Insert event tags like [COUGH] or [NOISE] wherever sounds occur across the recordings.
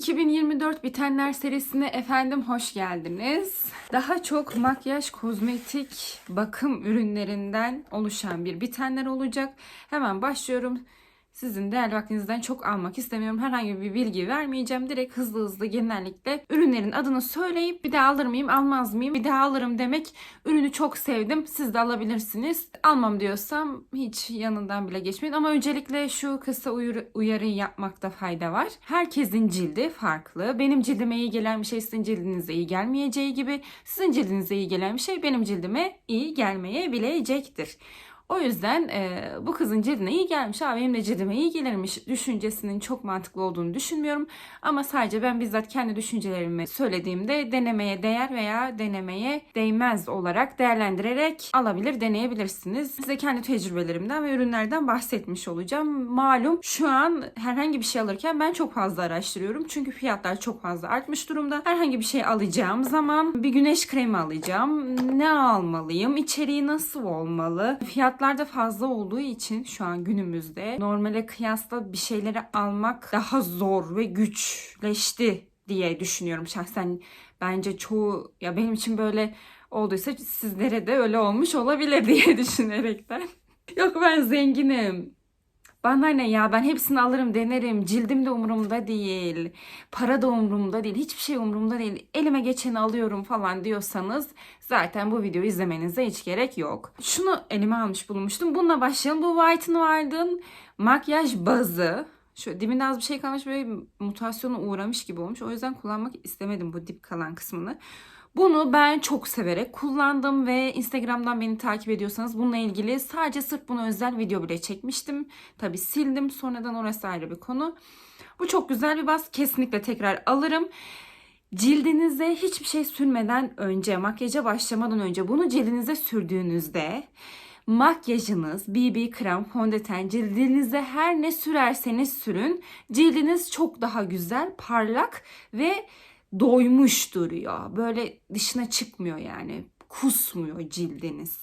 2024 Bitenler serisine efendim hoş geldiniz. Daha çok makyaj, kozmetik, bakım ürünlerinden oluşan bir bitenler olacak. Hemen başlıyorum. Sizin değerli vaktinizden çok almak istemiyorum. Herhangi bir bilgi vermeyeceğim. Direkt hızlı hızlı genellikle ürünlerin adını söyleyip bir daha alır mıyım almaz mıyım? Bir daha alırım demek. Ürünü çok sevdim. Siz de alabilirsiniz. Almam diyorsam hiç yanından bile geçmeyin. Ama öncelikle şu kısa uyarı, yapmakta fayda var. Herkesin cildi farklı. Benim cildime iyi gelen bir şey sizin cildinize iyi gelmeyeceği gibi sizin cildinize iyi gelen bir şey benim cildime iyi gelmeyebilecektir. O yüzden e, bu kızın cildine iyi gelmiş, abi de cildime iyi gelirmiş düşüncesinin çok mantıklı olduğunu düşünmüyorum. Ama sadece ben bizzat kendi düşüncelerimi söylediğimde denemeye değer veya denemeye değmez olarak değerlendirerek alabilir, deneyebilirsiniz. Size kendi tecrübelerimden ve ürünlerden bahsetmiş olacağım. Malum şu an herhangi bir şey alırken ben çok fazla araştırıyorum. Çünkü fiyatlar çok fazla artmış durumda. Herhangi bir şey alacağım zaman bir güneş kremi alacağım. Ne almalıyım? İçeriği nasıl olmalı? Fiyat fiyatlar da fazla olduğu için şu an günümüzde normale kıyasla bir şeyleri almak daha zor ve güçleşti diye düşünüyorum şahsen. Bence çoğu ya benim için böyle olduysa sizlere de öyle olmuş olabilir [LAUGHS] diye düşünerekten. Yok ben zenginim. Bana ne ya ben hepsini alırım denerim. Cildim de umurumda değil. Para da umurumda değil. Hiçbir şey umurumda değil. Elime geçeni alıyorum falan diyorsanız zaten bu videoyu izlemenize hiç gerek yok. Şunu elime almış bulunmuştum. Bununla başlayalım. Bu White n Wild'ın makyaj bazı. Şu dibinde az bir şey kalmış böyle mutasyona uğramış gibi olmuş. O yüzden kullanmak istemedim bu dip kalan kısmını. Bunu ben çok severek kullandım ve Instagram'dan beni takip ediyorsanız bununla ilgili sadece sırf buna özel video bile çekmiştim. Tabi sildim sonradan orası ayrı bir konu. Bu çok güzel bir baz kesinlikle tekrar alırım. Cildinize hiçbir şey sürmeden önce, makyaja başlamadan önce bunu cildinize sürdüğünüzde makyajınız, BB krem, fondöten cildinize her ne sürerseniz sürün cildiniz çok daha güzel, parlak ve doymuş duruyor. Böyle dışına çıkmıyor yani. Kusmuyor cildiniz.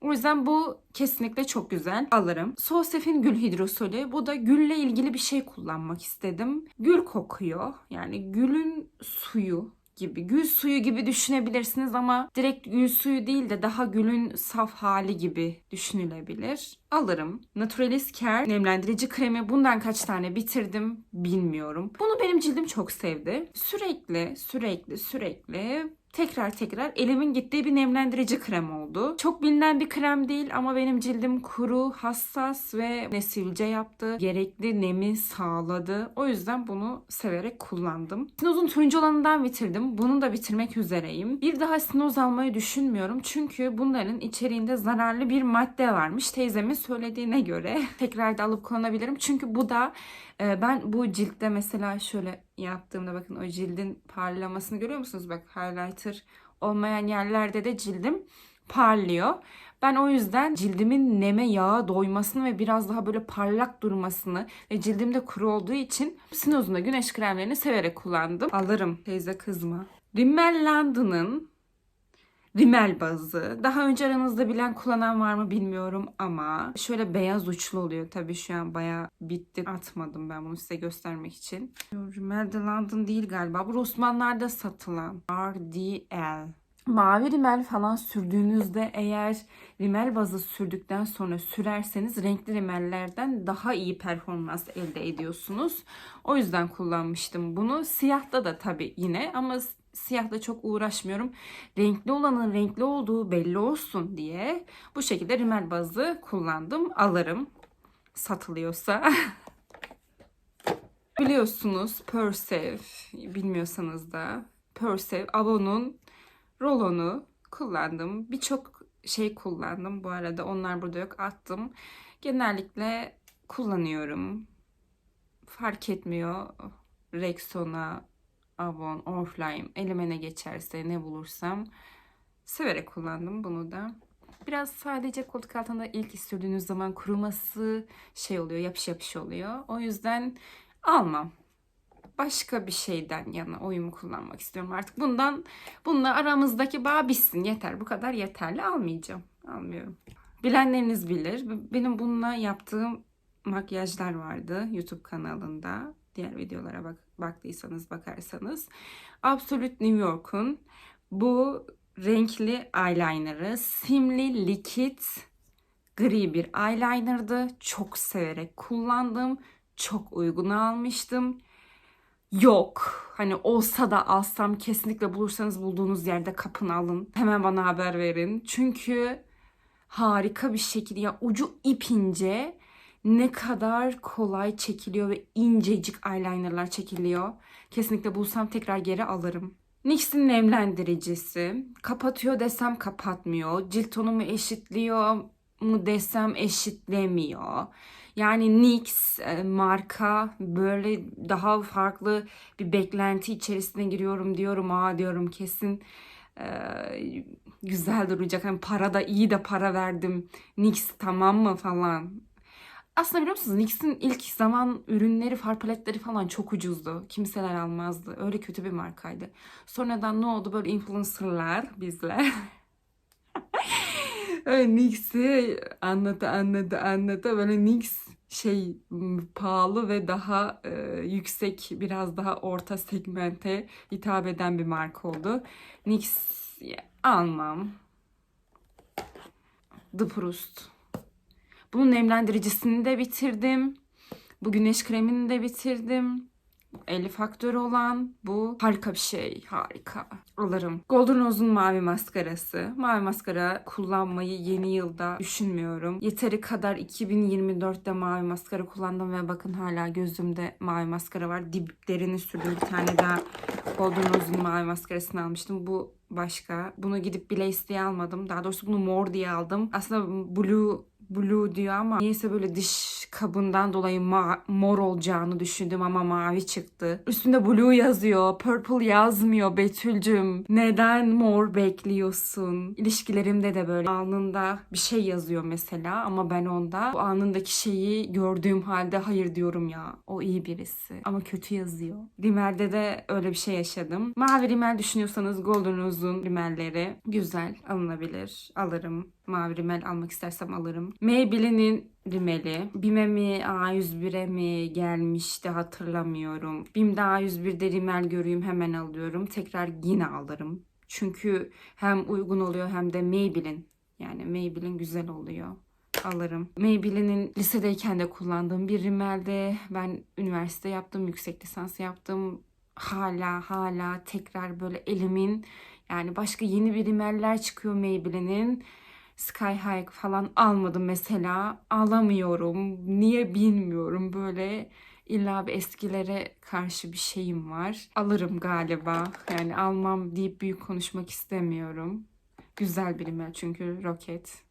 O yüzden bu kesinlikle çok güzel. Alırım. Sosef'in gül hidrosolü. Bu da gülle ilgili bir şey kullanmak istedim. Gül kokuyor. Yani gülün suyu gibi. Gül suyu gibi düşünebilirsiniz ama direkt gül suyu değil de daha gülün saf hali gibi düşünülebilir. Alırım. Naturalis Care nemlendirici kremi. Bundan kaç tane bitirdim bilmiyorum. Bunu benim cildim çok sevdi. Sürekli, sürekli, sürekli tekrar tekrar elimin gittiği bir nemlendirici krem oldu. Çok bilinen bir krem değil ama benim cildim kuru, hassas ve ne sivilce yaptı. Gerekli nemi sağladı. O yüzden bunu severek kullandım. Sinoz'un turuncu olanından bitirdim. Bunu da bitirmek üzereyim. Bir daha Sinoz almayı düşünmüyorum. Çünkü bunların içeriğinde zararlı bir madde varmış. Teyzemin söylediğine göre [LAUGHS] tekrar da alıp kullanabilirim. Çünkü bu da e, ben bu ciltte mesela şöyle yaptığımda bakın o cildin parlamasını görüyor musunuz? Bak highlighter olmayan yerlerde de cildim parlıyor. Ben o yüzden cildimin neme yağa doymasını ve biraz daha böyle parlak durmasını ve cildimde kuru olduğu için Sinoz'un da güneş kremlerini severek kullandım. Alırım teyze kızma. Rimmel London'ın rimel bazı. Daha önce aranızda bilen kullanan var mı bilmiyorum ama şöyle beyaz uçlu oluyor. Tabii şu an bayağı bitti. Atmadım ben bunu size göstermek için. Rimel de London değil galiba. Bu Rossmann'larda satılan RDL. Mavi rimel falan sürdüğünüzde eğer rimel bazı sürdükten sonra sürerseniz renkli rimellerden daha iyi performans elde ediyorsunuz. O yüzden kullanmıştım bunu. Siyahta da tabii yine ama siyahla çok uğraşmıyorum. Renkli olanın renkli olduğu belli olsun diye bu şekilde rimel bazı kullandım. Alırım satılıyorsa. [LAUGHS] Biliyorsunuz Persev bilmiyorsanız da Persev Avon'un rolonu kullandım. Birçok şey kullandım bu arada. Onlar burada yok attım. Genellikle kullanıyorum. Fark etmiyor. Rexona, Avon, Oriflame elime ne geçerse ne bulursam severek kullandım bunu da. Biraz sadece koltuk altında ilk sürdüğünüz zaman kuruması şey oluyor, yapış yapış oluyor. O yüzden almam. Başka bir şeyden yana oyumu kullanmak istiyorum artık. Bundan bununla aramızdaki bağ bitsin. Yeter. Bu kadar yeterli. Almayacağım. Almıyorum. Bilenleriniz bilir. Benim bununla yaptığım makyajlar vardı YouTube kanalında. Diğer videolara bak baktıysanız bakarsanız. Absolute New York'un bu renkli eyeliner'ı simli likit gri bir eyeliner'dı. Çok severek kullandım. Çok uygun almıştım. Yok. Hani olsa da alsam kesinlikle bulursanız bulduğunuz yerde kapın alın. Hemen bana haber verin. Çünkü harika bir şekilde ya ucu ip ince ne kadar kolay çekiliyor ve incecik eyelinerlar çekiliyor. Kesinlikle bulsam tekrar geri alırım. NYX'in nemlendiricisi. Kapatıyor desem kapatmıyor. Cilt tonumu eşitliyor mu desem eşitlemiyor. Yani NYX e, marka böyle daha farklı bir beklenti içerisine giriyorum diyorum. Aa diyorum kesin e, güzel duracak. Hani para da iyi de para verdim. NYX tamam mı falan. Aslında biliyor musunuz NYX'in ilk zaman ürünleri, far paletleri falan çok ucuzdu. Kimseler almazdı. Öyle kötü bir markaydı. Sonradan ne oldu? Böyle influencerlar bizler. [LAUGHS] Öyle NYX'i anlatı anlatı anlatı böyle NYX şey pahalı ve daha e, yüksek biraz daha orta segmente hitap eden bir marka oldu. Ya, almam. The Proust. Bunun nemlendiricisini de bitirdim. Bu güneş kremini de bitirdim. 50 faktör olan bu harika bir şey. Harika. Alırım. Golden Rose'un mavi maskarası. Mavi maskara kullanmayı yeni yılda düşünmüyorum. Yeteri kadar 2024'te mavi maskara kullandım ve bakın hala gözümde mavi maskara var. Diplerini sürdüm. Bir tane daha Golden Rose'un mavi maskarasını almıştım. Bu başka. Bunu gidip Blaze diye almadım. Daha doğrusu bunu mor diye aldım. Aslında blue blue diyor ama niyeyse böyle dış kabından dolayı mor olacağını düşündüm ama mavi çıktı. Üstünde blue yazıyor. Purple yazmıyor Betül'cüm. Neden mor bekliyorsun? İlişkilerimde de böyle alnında bir şey yazıyor mesela ama ben onda bu alnındaki şeyi gördüğüm halde hayır diyorum ya. O iyi birisi ama kötü yazıyor. Rimel'de de öyle bir şey yaşadım. Mavi rimel düşünüyorsanız Golden Rose'un rimelleri güzel alınabilir. Alırım. Mavi rimel almak istersem alırım. Maybelline'in rimeli. Bime mi A101'e mi gelmişti hatırlamıyorum. Bim'de A101'de rimel göreyim hemen alıyorum. Tekrar yine alırım. Çünkü hem uygun oluyor hem de Maybelline. Yani Maybelline güzel oluyor alırım. Maybelline'in lisedeyken de kullandığım bir rimelde ben üniversite yaptım, yüksek lisans yaptım. Hala hala tekrar böyle elimin yani başka yeni bir rimeller çıkıyor Maybelline'in. Sky High falan almadım mesela. Alamıyorum. Niye bilmiyorum. Böyle illa bir eskilere karşı bir şeyim var. Alırım galiba. Yani almam deyip büyük konuşmak istemiyorum. Güzel bir rimel çünkü roket.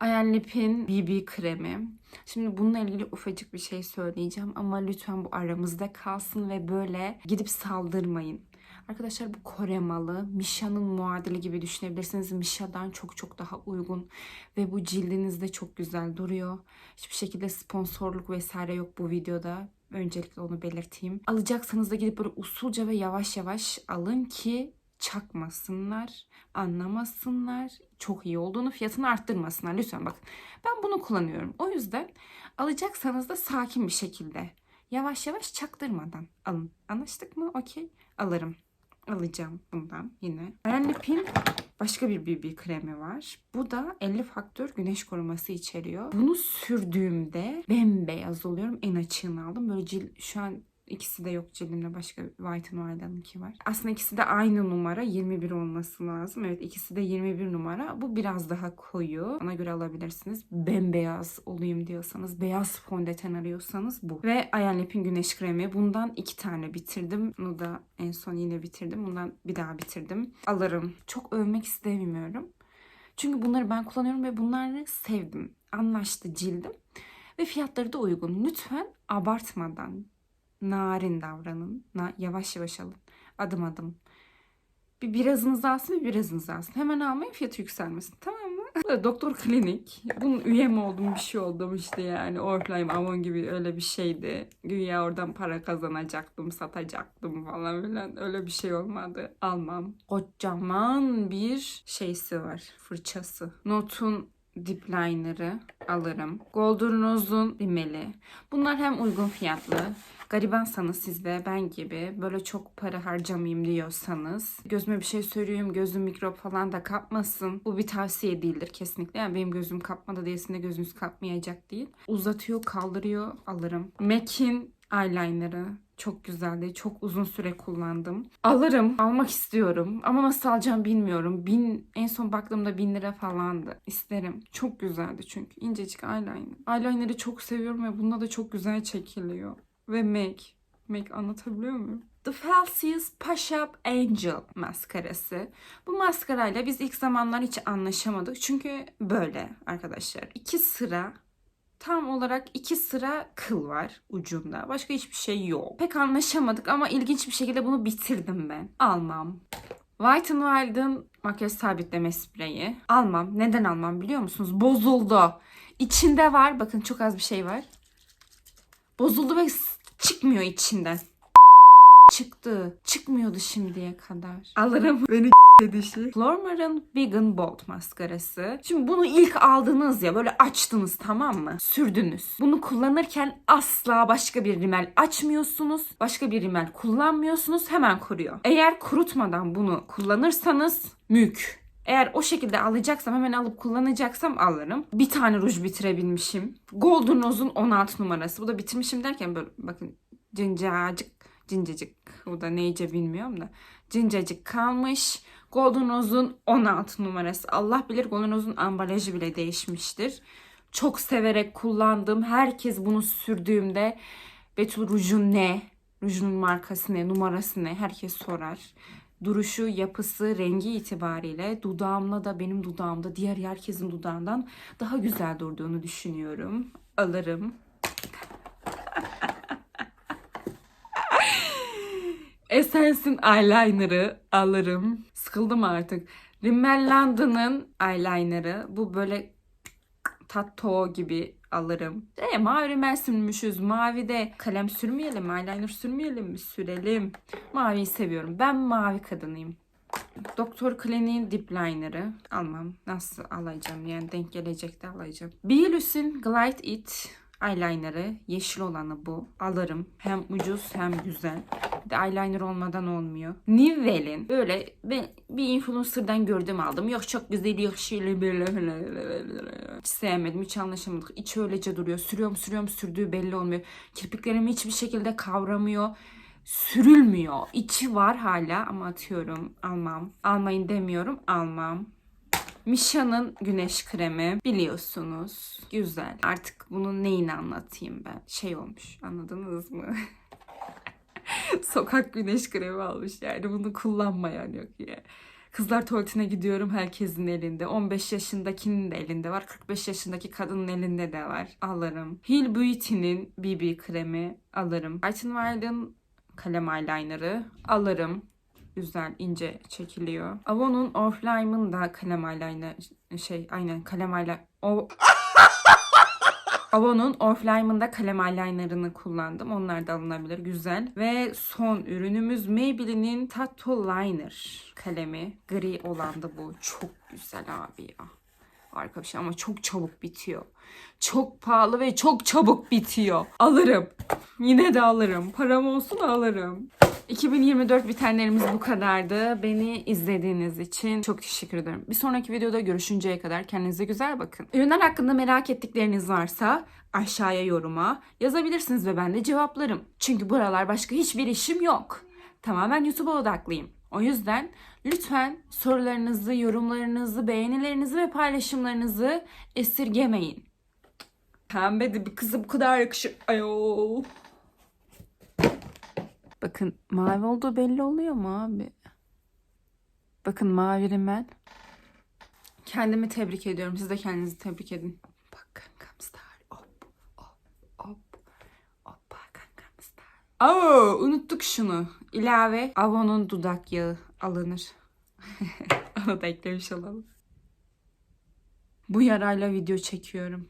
Ayan Lip'in BB kremi. Şimdi bununla ilgili ufacık bir şey söyleyeceğim ama lütfen bu aramızda kalsın ve böyle gidip saldırmayın. Arkadaşlar bu Kore malı. Misha'nın muadili gibi düşünebilirsiniz. Misha'dan çok çok daha uygun ve bu cildinizde çok güzel duruyor. Hiçbir şekilde sponsorluk vesaire yok bu videoda. Öncelikle onu belirteyim. Alacaksanız da gidip böyle usulca ve yavaş yavaş alın ki çakmasınlar, anlamasınlar, çok iyi olduğunu, fiyatını arttırmasınlar. Lütfen bakın. Ben bunu kullanıyorum. O yüzden alacaksanız da sakin bir şekilde, yavaş yavaş çaktırmadan alın. Anlaştık mı? Okey. Alırım. Alacağım bundan yine. Ayan Lip'in başka bir BB kremi var. Bu da 50 faktör güneş koruması içeriyor. Bunu sürdüğümde bembeyaz oluyorum. En açığını aldım. Böyle cilt şu an ikisi de yok cildimde başka White n Wild'ınki var. Aslında ikisi de aynı numara 21 olması lazım. Evet ikisi de 21 numara. Bu biraz daha koyu. Ona göre alabilirsiniz. Bembeyaz olayım diyorsanız, beyaz fondöten arıyorsanız bu. Ve Ayan Lip'in güneş kremi. Bundan iki tane bitirdim. Bunu da en son yine bitirdim. Bundan bir daha bitirdim. Alırım. Çok övmek istemiyorum. Çünkü bunları ben kullanıyorum ve bunları sevdim. Anlaştı cildim. Ve fiyatları da uygun. Lütfen abartmadan, narin davranın. Na, yavaş yavaş alın. Adım adım. Bir birazınız alsın bir birazınız alsın. Hemen almayın fiyatı yükselmesin. Tamam mı? Doktor klinik. Bunun üye mi oldum bir şey oldum işte yani. Oriflame Avon gibi öyle bir şeydi. Güya oradan para kazanacaktım, satacaktım falan filan. Öyle bir şey olmadı. Almam. Kocaman bir şeysi var. Fırçası. Notun dip liner'ı alırım. Golden Rose'un rimeli. Bunlar hem uygun fiyatlı Garibansanız siz de ben gibi böyle çok para harcamayayım diyorsanız gözüme bir şey söyleyeyim gözüm mikrop falan da kapmasın. Bu bir tavsiye değildir kesinlikle. Yani benim gözüm kapmadı diyesin de gözünüz kapmayacak değil. Uzatıyor kaldırıyor alırım. MAC'in eyeliner'ı çok güzeldi. Çok uzun süre kullandım. Alırım. Almak istiyorum. Ama nasıl alacağım bilmiyorum. Bin, en son baktığımda bin lira falandı. İsterim. Çok güzeldi çünkü. incecik eyeliner. Eyeliner'ı çok seviyorum ve bunda da çok güzel çekiliyor. Ve MAC. MAC anlatabiliyor muyum? The Falsius Push Up Angel maskarası. Bu maskarayla biz ilk zamanlar hiç anlaşamadık. Çünkü böyle arkadaşlar. iki sıra tam olarak iki sıra kıl var ucunda. Başka hiçbir şey yok. Pek anlaşamadık ama ilginç bir şekilde bunu bitirdim ben. Almam. White n Wild'ın makyaj sabitleme spreyi. Almam. Neden almam biliyor musunuz? Bozuldu. İçinde var. Bakın çok az bir şey var. Bozuldu ve çıkmıyor içinden. Çıktı. Çıkmıyordu şimdiye kadar. Alırım. [LAUGHS] Beni [LAUGHS] dişi. Flormar'ın Vegan Bold maskarası. Şimdi bunu ilk aldınız ya böyle açtınız tamam mı? Sürdünüz. Bunu kullanırken asla başka bir rimel açmıyorsunuz. Başka bir rimel kullanmıyorsunuz. Hemen kuruyor. Eğer kurutmadan bunu kullanırsanız mük. Eğer o şekilde alacaksam hemen alıp kullanacaksam alırım. Bir tane ruj bitirebilmişim. Golden Rose'un 16 numarası. Bu da bitirmişim derken böyle bakın cincacık cincecik. Bu da neyce bilmiyorum da. Cincecik kalmış. Golden Rose'un 16 numarası. Allah bilir Golden Rose'un ambalajı bile değişmiştir. Çok severek kullandım. Herkes bunu sürdüğümde Betül rujun ne? Rujunun markası ne? Numarası ne? Herkes sorar. Duruşu, yapısı, rengi itibariyle dudağımla da benim dudağımda diğer herkesin dudağından daha güzel durduğunu düşünüyorum. Alırım. [LAUGHS] Essence'in eyeliner'ı alırım. Sıkıldım artık. Rimmel London'ın eyeliner'ı. Bu böyle tatto gibi alırım. E, mavi rimel. Mavi de kalem sürmeyelim, eyeliner sürmeyelim mi? Sürelim. Maviyi seviyorum. Ben mavi kadınıyım. Doktor Kleene'in dip liner'ı almam. Nasıl alacağım yani denk gelecek de alacağım. Bielus'in Glide It eyeliner'ı. Yeşil olanı bu. Alırım. Hem ucuz hem güzel. Bir de eyeliner olmadan olmuyor. Nivel'in böyle ben bir influencer'dan gördüm aldım. Yok çok güzel yok şöyle böyle Hiç sevmedim. Hiç anlaşamadık. İçi öylece duruyor. Sürüyorum sürüyorum sürdüğü belli olmuyor. Kirpiklerimi hiçbir şekilde kavramıyor sürülmüyor. İçi var hala ama atıyorum almam. Almayın demiyorum almam. Misha'nın güneş kremi biliyorsunuz. Güzel. Artık bunun neyini anlatayım ben? Şey olmuş anladınız mı? [LAUGHS] Sokak güneş kremi almış yani bunu kullanmayan yok ya. Kızlar tuvaletine gidiyorum herkesin elinde. 15 yaşındakinin de elinde var. 45 yaşındaki kadının elinde de var. Alırım. Hill Beauty'nin BB kremi alırım. White n Wild'ın kalem eyeliner'ı alırım. Güzel ince çekiliyor. Avon'un Oriflame'ın da kalem eyeliner şey aynen kalem eyeliner o Avon'un Oriflame'ın da kalem eyeliner'ını kullandım. Onlar da alınabilir. Güzel. Ve son ürünümüz Maybelline'in Tattoo Liner kalemi. Gri olan da bu. Çok güzel abi ya. Harika bir şey ama çok çabuk bitiyor. Çok pahalı ve çok çabuk bitiyor. Alırım. Yine de alırım. Param olsun alırım. 2024 bitenlerimiz bu kadardı. Beni izlediğiniz için çok teşekkür ederim. Bir sonraki videoda görüşünceye kadar kendinize güzel bakın. Ürünler hakkında merak ettikleriniz varsa aşağıya yoruma yazabilirsiniz ve ben de cevaplarım. Çünkü buralar başka hiçbir işim yok. Tamamen YouTube'a odaklıyım. O yüzden lütfen sorularınızı, yorumlarınızı, beğenilerinizi ve paylaşımlarınızı esirgemeyin. Pembe de bir kıza bu kadar yakışır. Ayol. Bakın mavi olduğu belli oluyor mu abi? Bakın mavi rimel. Kendimi tebrik ediyorum. Siz de kendinizi tebrik edin. Bak kankam star. Hop hop hop. Hoppa kankam star. Aa, unuttuk şunu. İlave Avon'un dudak yağı alınır. [LAUGHS] Onu da eklemiş olalım. Bu yarayla video çekiyorum.